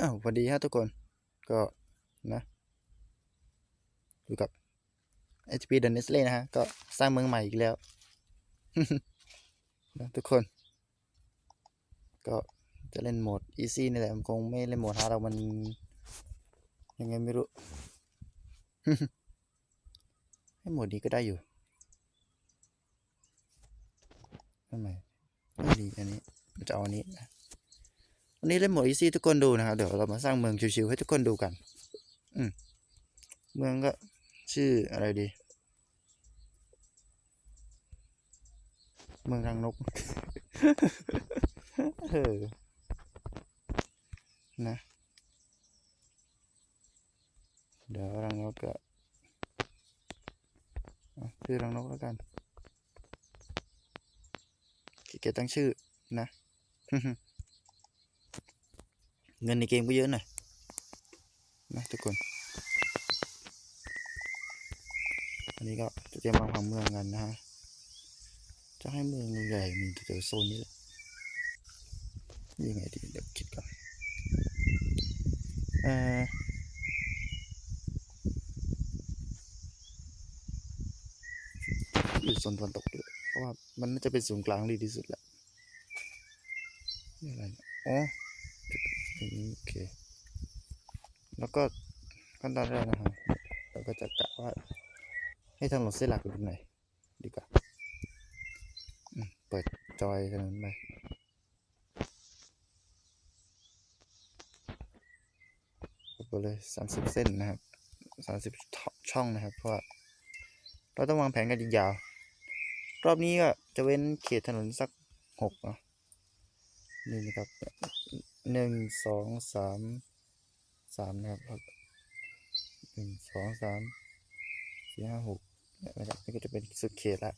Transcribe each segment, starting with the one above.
อ้าวสวัสดีครับทุกคนก็นะอยู่กับ HP The Nestle นะฮะ ก็สร้างเมืองใหม่อีกแล้วนะทุกคน ก็จะเล่นโหมด Easy นี่แหละมันคงไม่เล่นโหมด Hard เรามัน ยังไงไม่รู้ ให้โหมดนี้ก็ได้อยู่ทำไมไม่ดีอันนี้จะเอาอันนี้นะ วันนี้เล่นหมด easy ทุกคนดูนะครับเดี๋ยวเรามาสร้างเมืองชิวๆให้ทุกคนดูกัน อืมเมืองก็ชื่ออะไรดี เมืองรังนกเออนะเดี๋ยวรังนกก็อะชื่อรังนกแล้วกันขี้เกียจตั้งชื่อนะ เงินในเกมก็เยอะหน่อยนะทุกคน อันนี้ก็จะเตรียมวางผังเมืองกันนะฮะ จะให้เมืองใหญ่มีแถวโซนนี้แหละยังไงดีเดี๋ยวคิดก่อนเอ่ออยู่โซนตะวันตกด้วยเพราะว่ามันน่าจะเป็นศูนย์กลางดีที่สุดแหละนี่อะไรเนี่ยอ๋อ อย่างนี้โอเค แล้วก็ขั้น ตอนแรกนะฮะเราก็จะกะว่า ให้ถนนเส้นหลักอยู่ตรงไหนดีกว่าเปิดจอยถนนไปไปเลยสามสิบเส้นนะครับสามสิบช่องนะครับ เพราะว่าเราต้องวางแผนกันยาว รอบนี้ก็จะเว้นเขตถนนสักหกเนาะนี่นะครับหนึ่งสองสามสามนะครับ สองสามสี่ห้าหกนะครับนี่ก็จะเป็นสุดเขตละ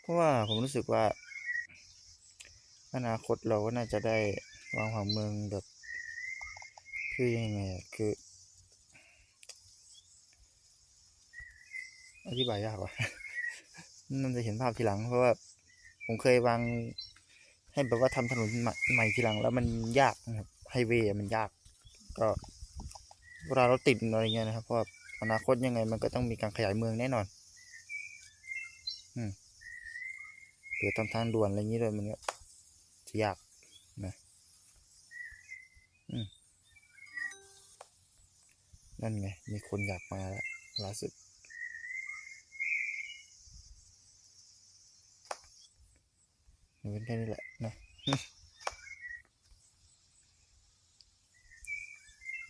เพราะว่าผมรู้สึกว่า อนาคตเราก็น่าจะได้วางผังเมืองแบบคือยังไงคือ อธิบายยากว่ะนั่นจะเห็นภาพทีหลัง เพราะว่าผมเคยวางให้แบบว่าทำถนนใหม่ใหม่ทีหลัง แล้วมันยากนะครับไฮเวย์มันยาก ก็ เวลาเราติดอะไรเงี้ยนะครับ เพราะอนาคตยังไงมันก็ต้องมีการขยายเมืองแน่นอน อืมเผื่อทำทางด่วนอะไรอย่างนี้เลยมันก็จะยากนะอืมนั่นไง มีคนอยากมาแล้วล่าสุดมันเป็นแค่นี้แหละนะ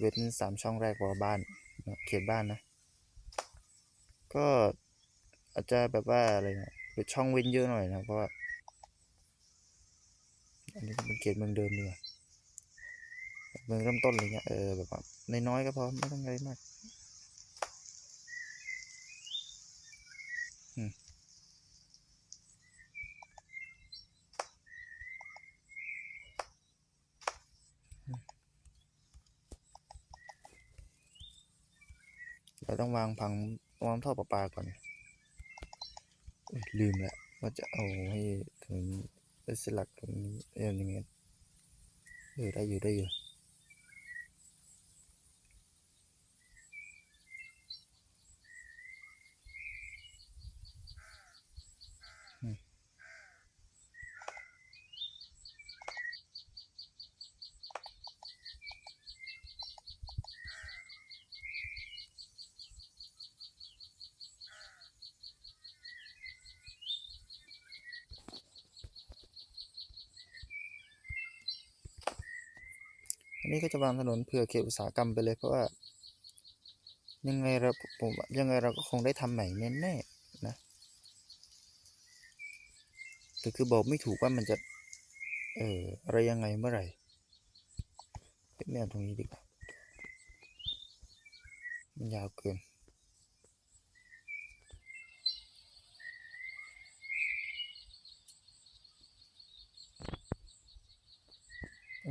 เว้นสามช่องแรกว่าบ้านนะเขตบ้านนะ ก็อาจจะแบบว่าอะไรนะเปิดช่องเว้นเยอะหน่อยนะเพราะว่าอันนี้เป็นเขตเมืองเดิมดีกว่าเมืองเริ่มต้นอะไรเงี้ยเออแบบว่าน้อยๆก็พอไม่ต้องอะไรมาก อืม เราต้องวางพังวางท่อประปาก่อนอุ๊ยลืมและว่าจะเอาให้ถึงสลักตรงนี้ยังไงเออได้อยู่ได้อยู่ นี่ก็จะวางถนนเผื่อเขตอุตสาหกรรมไปเลยเพราะว่า ยังไงเราผมยังไงเราก็คงได้ทำใหม่แน่ ๆ นะแต่คือบอกไม่ถูกว่ามันจะ เอออะไรยังไงเมื่อไหร่เป็นแนวตรงนี้ดีกว่ามันยาวเกิน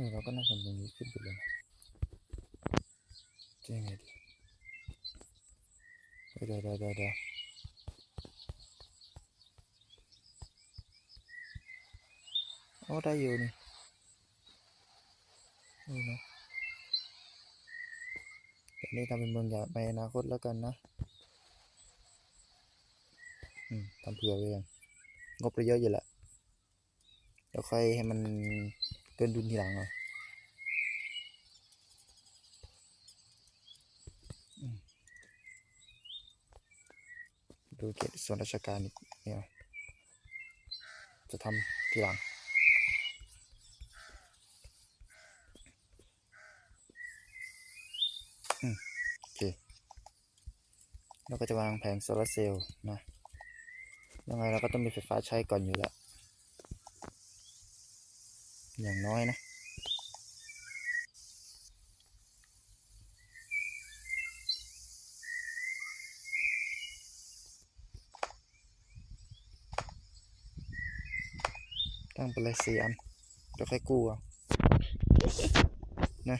อเราก็น่าทำตรงนี้ขึ้นไปเลยจะยังไงดีเดี๋ยวเดี๋ยวเดี๋ยวโอ้ได้อยู่นี่นี่นะแต่นี่ทำเป็นเมืองใหญ่ในอนาคตแล้วกันนะอืมทำเผื่อไว้ยังงบเราเยอะอยู่แหละเดี๋ยวค่อยให้มัน เกินดุลทีหลังเอาดูเขตส่วนราชการอีกเนี่ยจะทำทีหลังโอเคเราก็จะวางแผงโซลาร์เซลล์นะยังไงเราก็ต้องมีไฟฟ้าใช้ก่อนอยู่แล้ว อย่างน้อยนะ ตั้งไปเลยสี่อันจะค่อยกู้เอานะ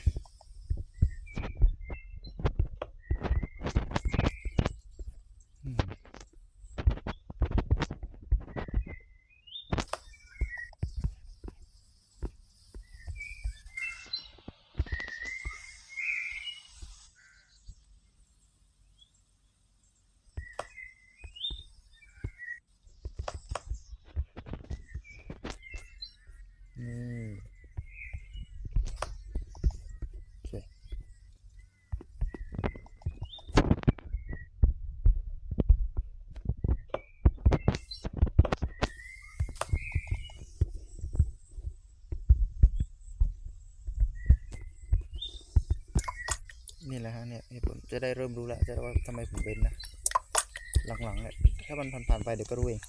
นี่แหละฮะเนี่ยผมจะได้เริ่มรู้แล้วจะได้ว่าทำไมผมเป็นนะ หลังๆเนี่ยถ้ามันผ่านๆไปเดี๋ยวก็รู้เอง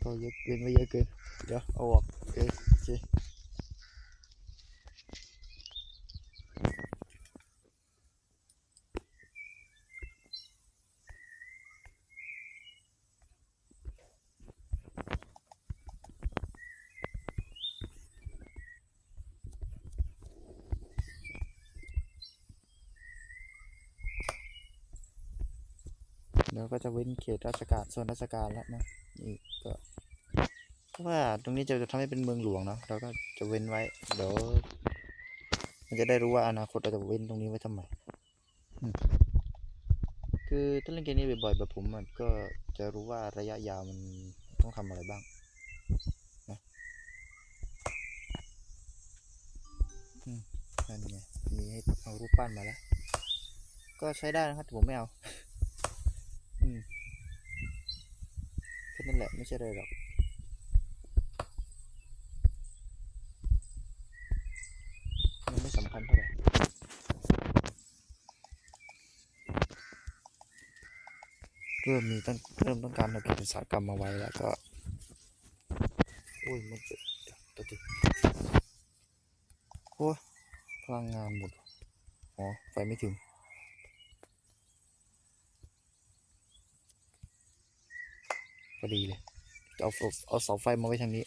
เว้นก็เยอะเว้นไว้เยอะเกิน เดี๋ยวเอาออกโอเคเคเดี๋ยวก็จะเว้นเขตราชการส่วนราชการแล้วนะ ราะว่าตรงนี้จะจะทำให้เป็นเมืองหลวงเนาะเราก็จะเว้นไว้ เดี๋ยวมันจะได้รู้ว่าอนาคตเราจะเว้นตรงนี้ไว้ทำไมคือถ้าเล่นเกมนี้บ่อยๆแบบผมมันก็จะรู้ว่าระยะยาวมันต้องทำอะไรบ้างนะนั่นไงมีให้เอารูปปั้นมาแล้ว ก็ใช้ได้นะครับแต่ผมไม่เอาอืมแค่นั้นแหละไม่ใช่อะไรหรอก มันไม่สำคัญเท่าไหร่เริ่มมีต้องเริ่มต้องการเอาเก็บอุตสาหกรรมมาไว้แล้วก็อุ้ยมันจะเดี๋ยวตัวทีโอ้พลังงานหมดอ๋อไฟไม่ถึงพอดีเลย เอาเสาเอาเสาไฟมาไว้ทางนี้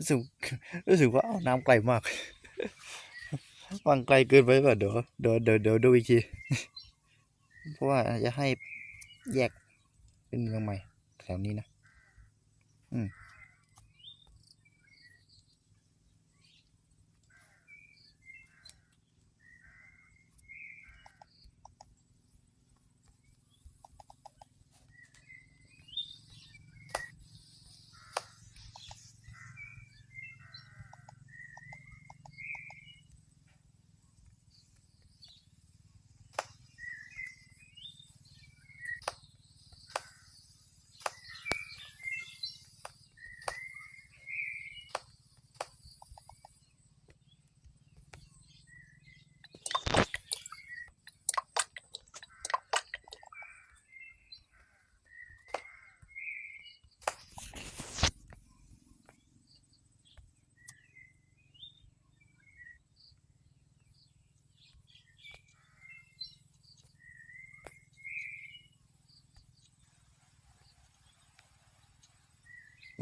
รู้สึกรู้สึกว่าเอาน้ำไกลมากวางไกลเกินไปป่ะเดี๋ยวเดี๋ยวเดี๋ยวเดี๋ยวดูอีกทีเพราะว่าจะให้แยกเป็นเมืองใหม่แถวนี้นะ อืม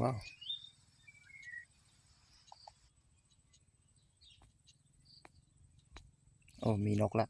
ว้าวโอ้มีนกละ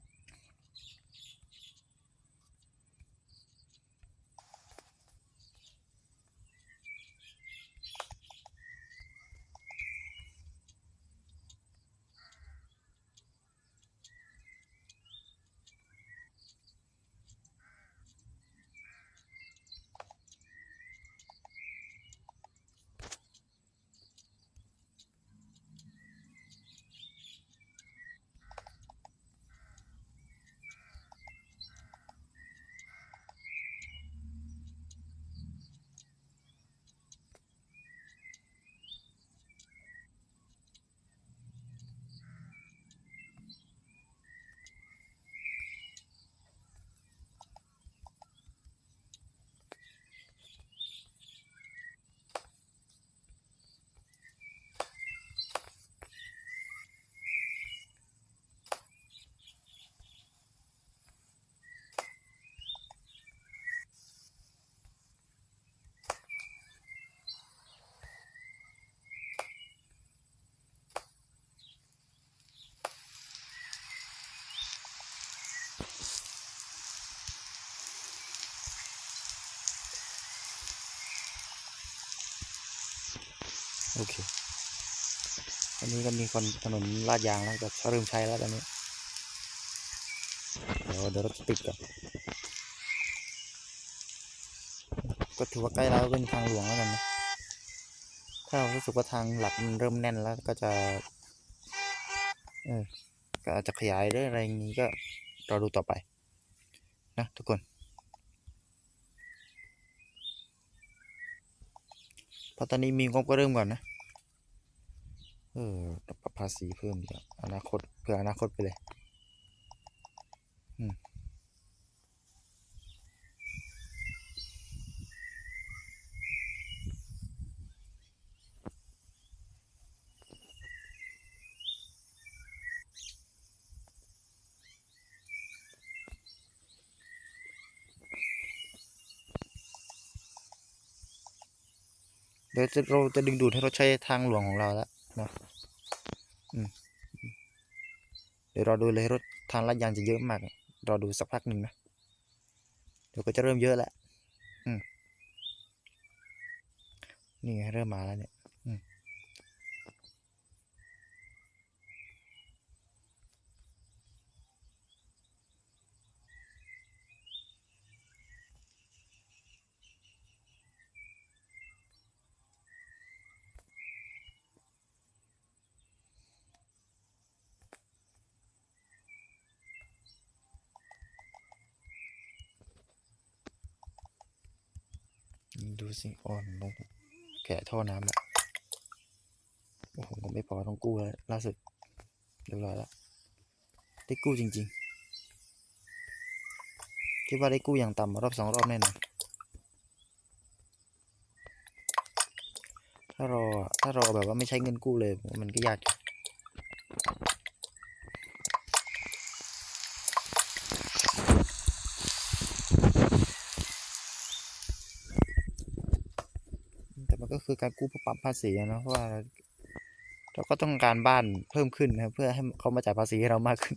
โอเคอันนี้ก็มีคนถนนลาดยางแล้วจะเริ่มใช้แล้วตอนนี้ เดี๋ยวเดี๋ยวรถติดก่อนก็ถือว่าใกล้แล้วเป็นทางหลวงแล้วกันนะ ถ้าเรารู้สึกว่าทางหลักมันเริ่มแน่นแล้วก็จะ เออ ก็อาจจะขยายหรืออะไรอย่างนี้ก็รอดูต่อไป นะทุกคน เพราะตอนนี้มีงบก็เริ่มก่อนนะ เออปรับภาษีเพิ่มดีกว่าอนาคตเพื่ออนาคตไปเลย อืม ดี๋ยวเราจะดึงดูดให้รถใช้ทางหลวงของเราแล้วนะเดี๋ยวรอดูเลยรถทางลาดยางจะเยอะมากรอดูสักพักหนึ่งนะเดี๋ยวก็จะเริ่มเยอะแล้วนี่เริ่มมาแล้วเนี่ย อืม นี่ดูสิอ่อนลงแกะท่อน้ำละโอ้โหผมไม่พอต้องกู้แล้วล่าสุดเรียบร้อยแล้วได้กู้จริงๆ คิดว่าได้กู้อย่างต่ำรอบสองรอบแน่นอนถ้ารอถ้ารอแบบว่าไม่ใช้เงินกู้เลยมันก็ยากอยู่แต่มัน ก็คือการกู้เพื่อปรับภาษีนะเพราะว่าเราก็ต้องการบ้านเพิ่มขึ้นนะเพื่อให้เขามาจ่ายภาษีให้เรามากขึ้น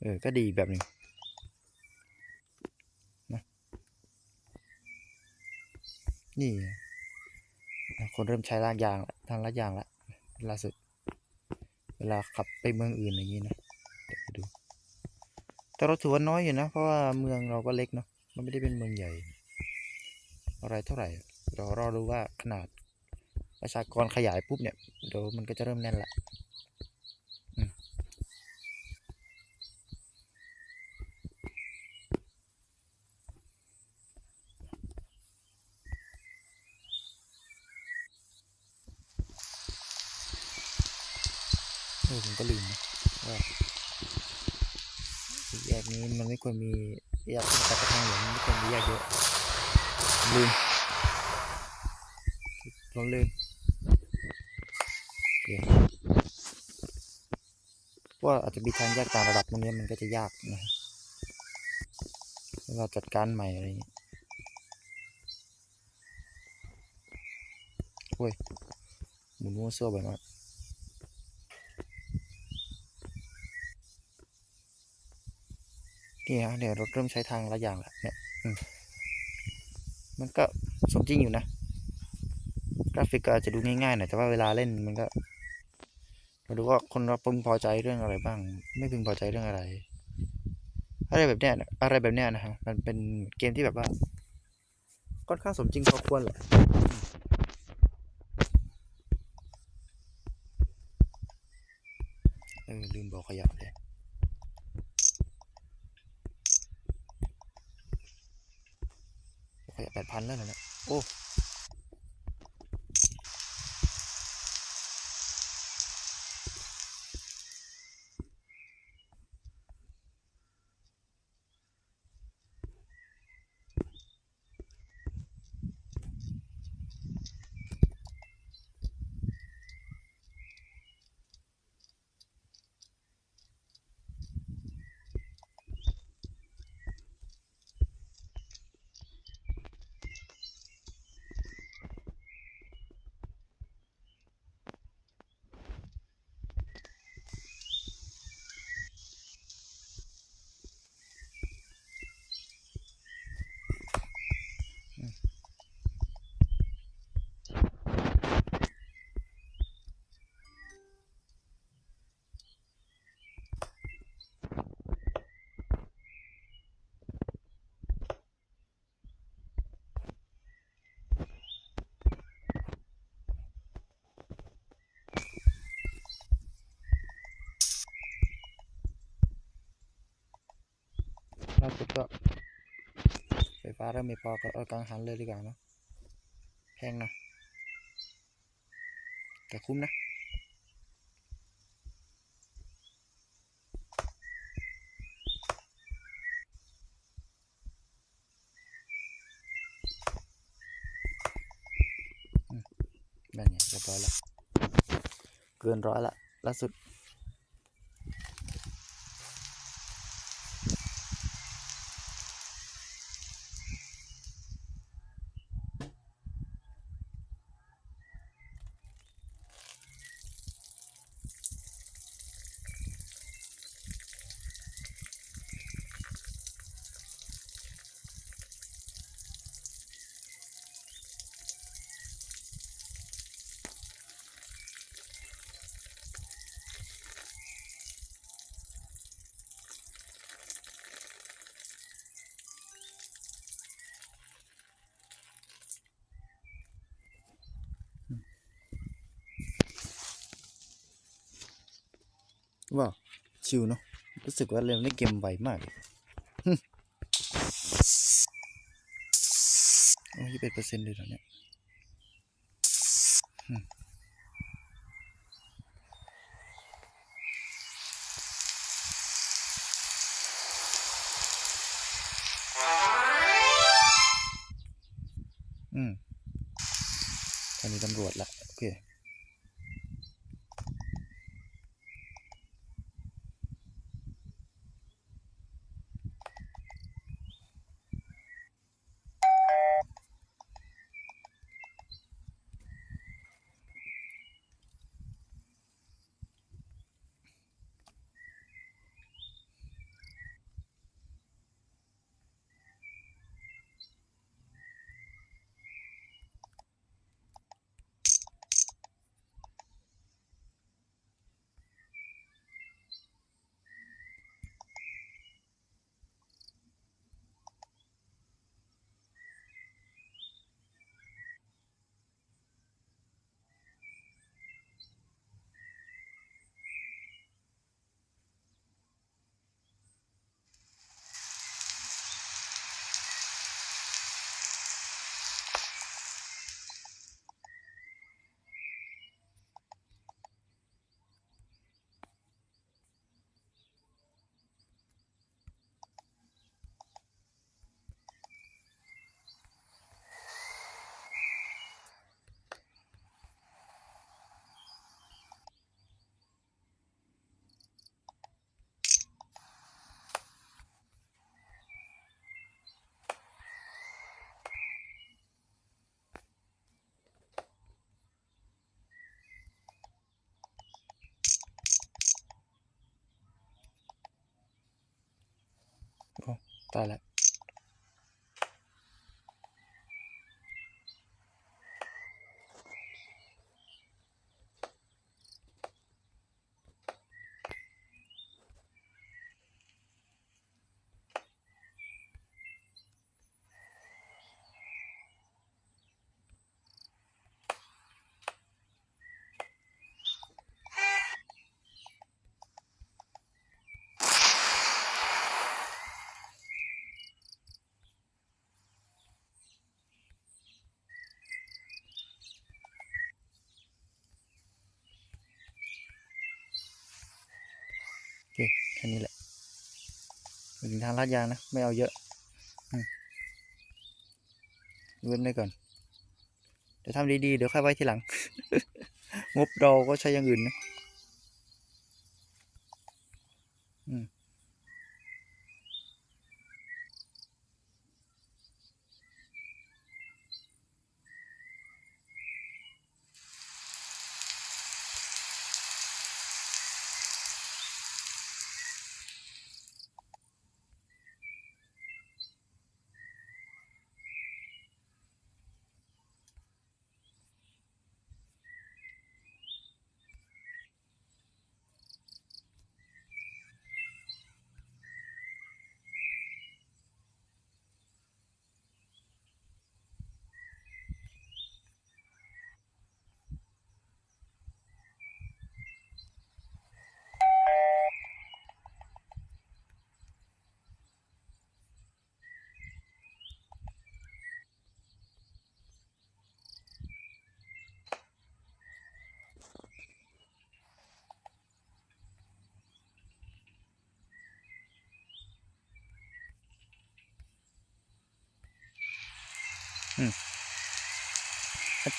เออ ก็ดีแบบนึงนะนี่ คนเริ่มใช้ลากยางละทางลากยางละล่าสุด เวลาขับไปเมืองอื่นอย่างนี้นะเดี๋ยวไปดู แต่เราถือว่าน้อยอยู่นะ เพราะว่าเมืองเราก็เล็กเนาะมันไม่ได้เป็นเมืองใหญ่ อะไรเท่าไหร่ เรารอดูว่าขนาดประชากรขยายปุ๊บเนี่ยเดี๋ยวมันก็จะเริ่มแน่นละเออผมก็ลืมนะว่าแยกนี้มันไม่ควรมีแยกตัดกระทั่งเหลืองมันไม่ควรมีแยกเยอะลืม เราลืมโอเคว่าอาจจะมีทางแยกตามระดับตรงนี้มันก็จะยากนะเวลาจัดการใหม่อะไรอย่างนี้โอ้ยหมุนมั่วซั่วไปมากนี่ฮะเนี่ยวรถเริ่มใช้ทางละอย่างล้วเนี่ยมมันก็สมจริงอยู่นะ กราฟิกอาจจะดูง่ายๆหน่อยแต่ว่าเวลาเล่นมันก็มาดูว่าคนเราพึงพอใจเรื่องอะไรบ้าง ไม่พึงพอใจเรื่องอะไร อะไรแบบเนี้ยนะอะไรแบบเนี้ยนะฮะมันเป็นเกมที่แบบว่าค่อนข้างสมจริงพอควรแหละเออลืมบอกขยับเลย ขยับแปดพันแล้วนะเนี่ยโอ้ ล่าสุดก็ไฟฟ้าเริ่มไม่พอก็เอากังหันเลยดีกว่าเนะแพงนะ แต่คุ้มนะอืมนั่นไงเรียบร้อยแล้วเกินร้อยละล่าสุด ว้าชิวเนาะรู้สึกว่าเล่นเล่นเกมไวมากฮึโอ้ยี่สิบเปอร์เซ็นต์เลยเหรอเนี่ยอืมตอนนี้ตำรวจละโอเค 哦，带来。 ทางลาดยางนะ ไม่เอาเยอะเว้นไว้ก่อน เดี๋ยวทำดีๆ เดี๋ยวค่อยไว้ทีหลัง งบเราก็ใช้อย่างอื่นนะ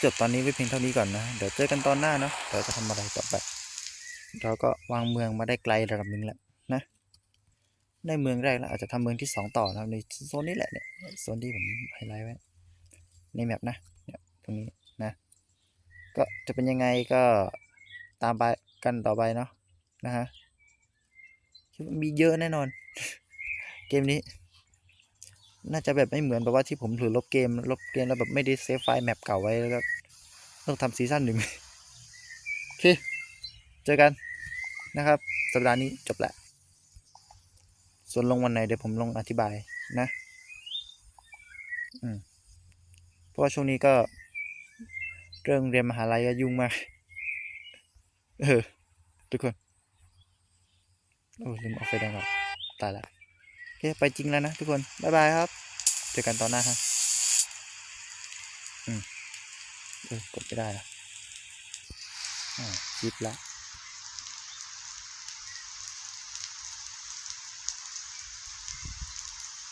จบตอนนี้ไว้เพียงเท่านี้ก่อนนะ เดี๋ยวเจอกันตอนหน้าเนาะเดี๋ยวจะทำอะไรต่อไป เราก็วางเมืองมาได้ไกลระดับหนึ่งแล้วนะ ได้เมืองแรกแล้วอาจจะทำเมืองที่สองต่อนะครับในโซนนี้แหละเนี่ยโซนที่ผมไฮไลท์ไว้ ในแมปนะเนี่ยตรงนี้นะ ก็จะเป็นยังไงก็ตามไปกันต่อไปเนาะนะฮะคิดว่ามีเยอะแน่นอน เกมนี้ น่าจะแบบไม่เหมือนแบบว่าที่ผมถือลบเกม ลบเกมแล้วแบบไม่ได้เซฟไฟล์แมปเก่าไว้แล้วก็ต้องทำซีซั่นหนึ่งโอเค เจอกันนะครับ สัปดาห์นี้จบล้วส่วนลงวันไหนเดี๋ยวผมลงอธิบายนะอืมเพราะว่าช่วงนี้ก็ เรื่องเรียนมหาลัยก็ยุ่งมาก เออ ทุกคน โอ้ลืมเอาไฟแดงออกตายละ คไปจริงแล้วนะทุกคน บ๊ายบายครับ เจอกันตอนหน้าครับอืมเออกดไม่ได้อะอ่าคลิปละ